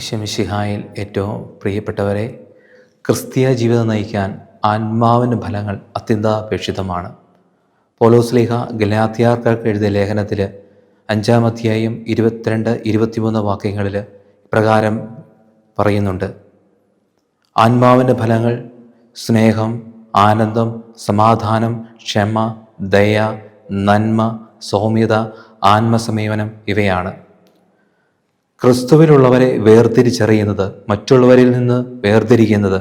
ഈശ്വമിഷിഹായിൽ ഏറ്റവും പ്രിയപ്പെട്ടവരെ ക്രിസ്തീയ ജീവിതം നയിക്കാൻ ആത്മാവിന്റെ ഫലങ്ങൾ അത്യന്താപേക്ഷിതമാണ്. പോലോസ്ലിഹ ഗലാത്തിയാർക്കാർക്ക് എഴുതിയ ലേഖനത്തിൽ അഞ്ചാം അധ്യായം ഇരുപത്തിരണ്ട് ഇരുപത്തിമൂന്ന് വാക്യങ്ങളിൽ പ്രകാരം പറയുന്നുണ്ട്. ആത്മാവിന്റെ ഫലങ്ങൾ സ്നേഹം ആനന്ദം സമാധാനം ക്ഷമ ദയ നന്മ സൗമ്യത ആത്മസംയമനം ഇവയാണ്. ക്രിസ്തുവിലുള്ളവരെ വേർതിരിച്ചറിയുന്നത് മറ്റുള്ളവരിൽ നിന്ന് വേർതിരിക്കുന്നത്.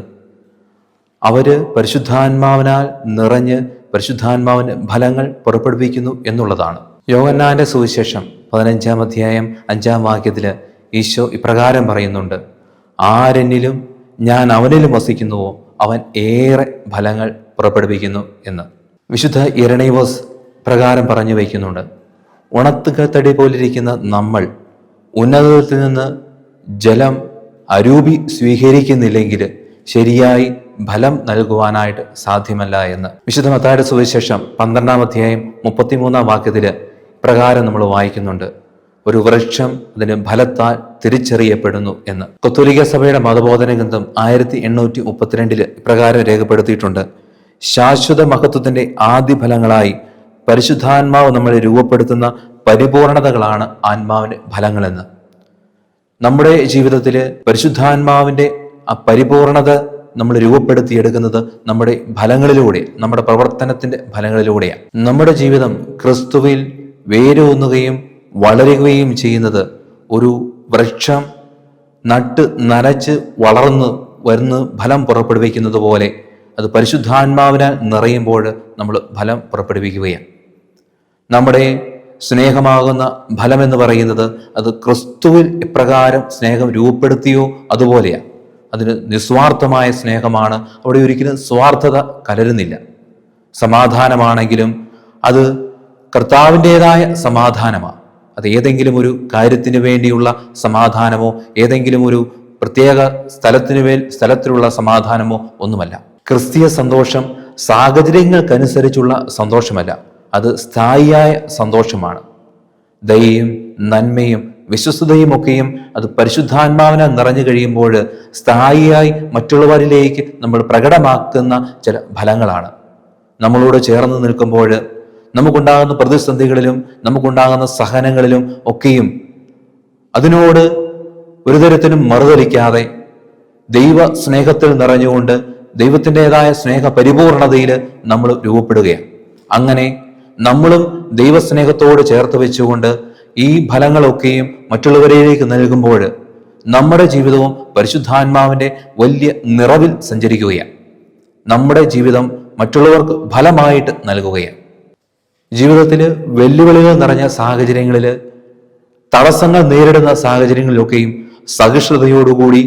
അവർ പരിശുദ്ധാത്മാവിനാൽ നിറഞ്ഞ് പരിശുദ്ധാത്മാവിന് ഫലങ്ങൾ പുറപ്പെടുവിക്കുന്നു എന്നുള്ളതാണ്. യോഗന്നാന്റെ സുവിശേഷം പതിനഞ്ചാം അധ്യായം അഞ്ചാം വാക്യത്തിൽ ഈശോ ഇപ്രകാരം പറയുന്നുണ്ട്. ആരെന്നിലും ഞാൻ അവനിലും വസിക്കുന്നുവോ അവൻ ഏറെ ഫലങ്ങൾ പുറപ്പെടുവിക്കുന്നു എന്ന്. വിശുദ്ധ ഇരണൈവോസ് പ്രകാരം പറഞ്ഞു വയ്ക്കുന്നുണ്ട് ഉണത്തുക തടി പോലിരിക്കുന്ന നമ്മൾ ഉന്നതത്തിൽ നിന്ന് ജലം അരൂപി സ്വീകരിക്കുന്നില്ലെങ്കിൽ ശരിയായി ഫലം നൽകുവാനായിട്ട് സാധ്യമല്ല എന്ന്. വിശുദ്ധ മത്തായുടെ സുവിശേഷം പന്ത്രണ്ടാം അധ്യായം മുപ്പത്തിമൂന്നാം വാക്യത്തിൽ പ്രകാരം നമ്മൾ വായിക്കുന്നുണ്ട്. ഒരു വൃക്ഷം അതിന് ഫലത്താൽ തിരിച്ചറിയപ്പെടുന്നു എന്ന്. കൊത്തോലിക സഭയുടെ മതബോധന ഗ്രന്ഥം ആയിരത്തി എണ്ണൂറ്റി മുപ്പത്തിരണ്ടിൽ ഇപ്രകാരം രേഖപ്പെടുത്തിയിട്ടുണ്ട്. ശാശ്വത മഹത്വത്തിന്റെ ആദ്യ ഫലങ്ങളായി പരിശുദ്ധാത്മാവ് നമ്മളെ രൂപപ്പെടുത്തുന്ന പരിപൂർണതകളാണ് ആത്മാവിന്റെ ഫലങ്ങളെന്ന്. നമ്മുടെ ജീവിതത്തിൽ പരിശുദ്ധാത്മാവിന്റെ ആ പരിപൂർണത നമ്മൾ രൂപപ്പെടുത്തിയെടുക്കുന്നത് നമ്മുടെ ഫലങ്ങളിലൂടെ നമ്മുടെ പ്രവർത്തനത്തിന്റെ ഫലങ്ങളിലൂടെയാണ്. നമ്മുടെ ജീവിതം ക്രിസ്തുവിൽ വേരൂന്നുകയും വളരുകയും ചെയ്യുന്നത് ഒരു വൃക്ഷം നട്ട് നനച്ച് വളർന്ന് വരുന്ന് ഫലം പുറപ്പെടുവിക്കുന്നത് പോലെ അത് പരിശുദ്ധാത്മാവിനാൽ നിറയുമ്പോൾ നമ്മൾ ഫലം പുറപ്പെടുവിക്കുകയാണ്. നമ്മുടെ സ്നേഹമാകുന്ന ഫലമെന്ന് പറയുന്നത് അത് ക്രിസ്തുവിൽ എപ്രകാരം സ്നേഹം രൂപപ്പെടുത്തിയോ അതുപോലെയാണ് അതിന് നിസ്വാർത്ഥമായ സ്നേഹമാണ്. അവിടെ ഒരിക്കലും സ്വാർത്ഥത കലരുന്നില്ല. സമാധാനമാണെങ്കിലും അത് കർത്താവിന്റെതായ സമാധാനമാണ് അത് ഏതെങ്കിലും ഒരു കാര്യത്തിന് വേണ്ടിയുള്ള സമാധാനമോ ഏതെങ്കിലും ഒരു പ്രത്യേക സ്ഥലത്തിനു മേൽ സ്ഥലത്തിലുള്ള സമാധാനമോ ഒന്നുമല്ല. ക്രിസ്തീയ സന്തോഷം സാഹചര്യങ്ങൾക്കനുസരിച്ചുള്ള സന്തോഷമല്ല. അത് സ്ഥായിയായ സന്തോഷമാണ്. ദയയും നന്മയും വിശ്വസ്തയും ഒക്കെയും അത് പരിശുദ്ധാത്മാവിനെ നിറഞ്ഞു കഴിയുമ്പോൾ സ്ഥായിയായി മറ്റുള്ളവരിലേക്ക് നമ്മൾ പ്രകടമാക്കുന്ന ചില ഫലങ്ങളാണ്. നമ്മളോട് ചേർന്ന് നിൽക്കുമ്പോൾ നമുക്കുണ്ടാകുന്ന പ്രതിസന്ധികളിലും നമുക്കുണ്ടാകുന്ന സഹനങ്ങളിലും ഒക്കെയും അതിനോട് ഒരു തരത്തിലും മറുതലിക്കാതെ ദൈവ സ്നേഹത്തിൽ നിറഞ്ഞുകൊണ്ട് ദൈവത്തിന്റെതായ സ്നേഹ പരിപൂർണതയിൽ നമ്മൾ രൂപപ്പെടുകയാണ്. അങ്ങനെ നമ്മളും ദൈവസ്നേഹത്തോട് ചേർത്ത് വെച്ചുകൊണ്ട് ഈ ഫലങ്ങളൊക്കെയും മറ്റുള്ളവരിലേക്ക് നൽകുമ്പോൾ നമ്മുടെ ജീവിതവും പരിശുദ്ധാത്മാവിന്റെ വലിയ നിറവിൽ സഞ്ചരിക്കുകയാണ്. നമ്മുടെ ജീവിതം മറ്റുള്ളവർക്ക് ഫലമായിട്ട് നൽകുകയാണ്. ജീവിതത്തിൽ വെല്ലുവിളികൾ നിറഞ്ഞ സാഹചര്യങ്ങളിൽ തടസ്സങ്ങൾ നേരിടുന്ന സാഹചര്യങ്ങളിലൊക്കെയും സഹിഷ്ണുതയോടുകൂടി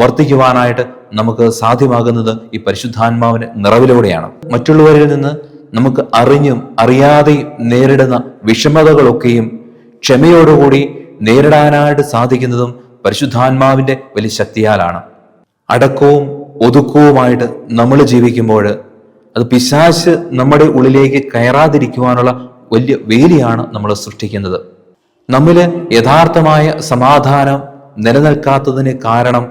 വർത്തിക്കുവാനായിട്ട് നമുക്ക് സാധ്യമാകുന്നത് ഈ പരിശുദ്ധാത്മാവിന് നിറവിലൂടെയാണ്. മറ്റുള്ളവരിൽ നിന്ന് നമുക്ക് അറിഞ്ഞും അറിയാതെയും നേരിടുന്ന വിഷമതകളൊക്കെയും ക്ഷമയോടുകൂടി നേരിടാനായിട്ട് സാധിക്കുന്നതും പരിശുദ്ധാത്മാവിന്റെ വലിയ ശക്തിയാലാണ്. അടക്കവും ഒതുക്കവുമായിട്ട് നമ്മൾ ജീവിക്കുമ്പോൾ അത് പിശാശ് നമ്മുടെ ഉള്ളിലേക്ക് കയറാതിരിക്കുവാനുള്ള വലിയ വേലിയാണ് നമ്മൾ സൃഷ്ടിക്കുന്നത്. നമ്മൾ യഥാർത്ഥമായ സമാധാനം നിലനിൽക്കാത്തതിന് കാരണം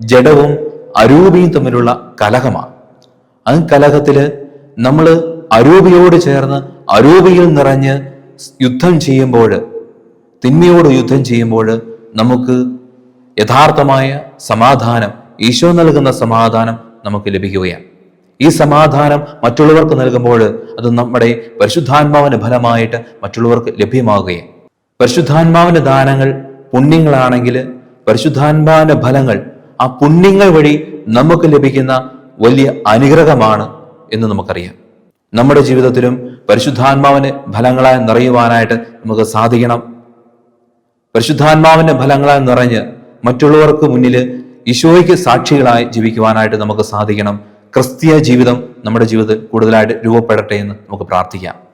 ജഡവും അരൂപിയും തമ്മിലുള്ള കലഹമാണ്. ആ കലഹത്തിൽ നമ്മൾ അരൂപിയോട് ചേർന്ന് അരൂപിയിൽ നിറഞ്ഞ് യുദ്ധം ചെയ്യുമ്പോൾ തിന്മയോട് യുദ്ധം ചെയ്യുമ്പോൾ നമുക്ക് യഥാർത്ഥമായ സമാധാനം ഈശോ നൽകുന്ന സമാധാനം നമുക്ക് ലഭിക്കുകയാണ്. ഈ സമാധാനം മറ്റുള്ളവർക്ക് നൽകുമ്പോൾ അത് നമ്മുടെ പരിശുദ്ധാത്മാവിന്റെ ഫലമായിട്ട് മറ്റുള്ളവർക്ക് ലഭ്യമാകുകയാണ്. പരിശുദ്ധാത്മാവിന്റെ ദാനങ്ങൾ പുണ്യങ്ങളാണെങ്കിൽ പരിശുദ്ധാത്മാവിന്റെ ഫലങ്ങൾ ആ പുണ്യങ്ങൾ വഴി നമുക്ക് ലഭിക്കുന്ന വലിയ അനുഗ്രഹമാണ് എന്ന് നമുക്കറിയാം. നമ്മുടെ ജീവിതത്തിലും പരിശുദ്ധാത്മാവിന് ഫലങ്ങളായി നിറയുവാനായിട്ട് നമുക്ക് സാധിക്കണം. പരിശുദ്ധാത്മാവിന്റെ ഫലങ്ങളായി നിറഞ്ഞ് മറ്റുള്ളവർക്ക് മുന്നിൽ ഈശോയ്ക്ക് സാക്ഷികളായി ജീവിക്കുവാനായിട്ട് നമുക്ക് സാധിക്കണം. ക്രിസ്തീയ ജീവിതം നമ്മുടെ ജീവിതത്തിൽ കൂടുതലായിട്ട് രൂപപ്പെടട്ടെ എന്ന് നമുക്ക് പ്രാർത്ഥിക്കാം.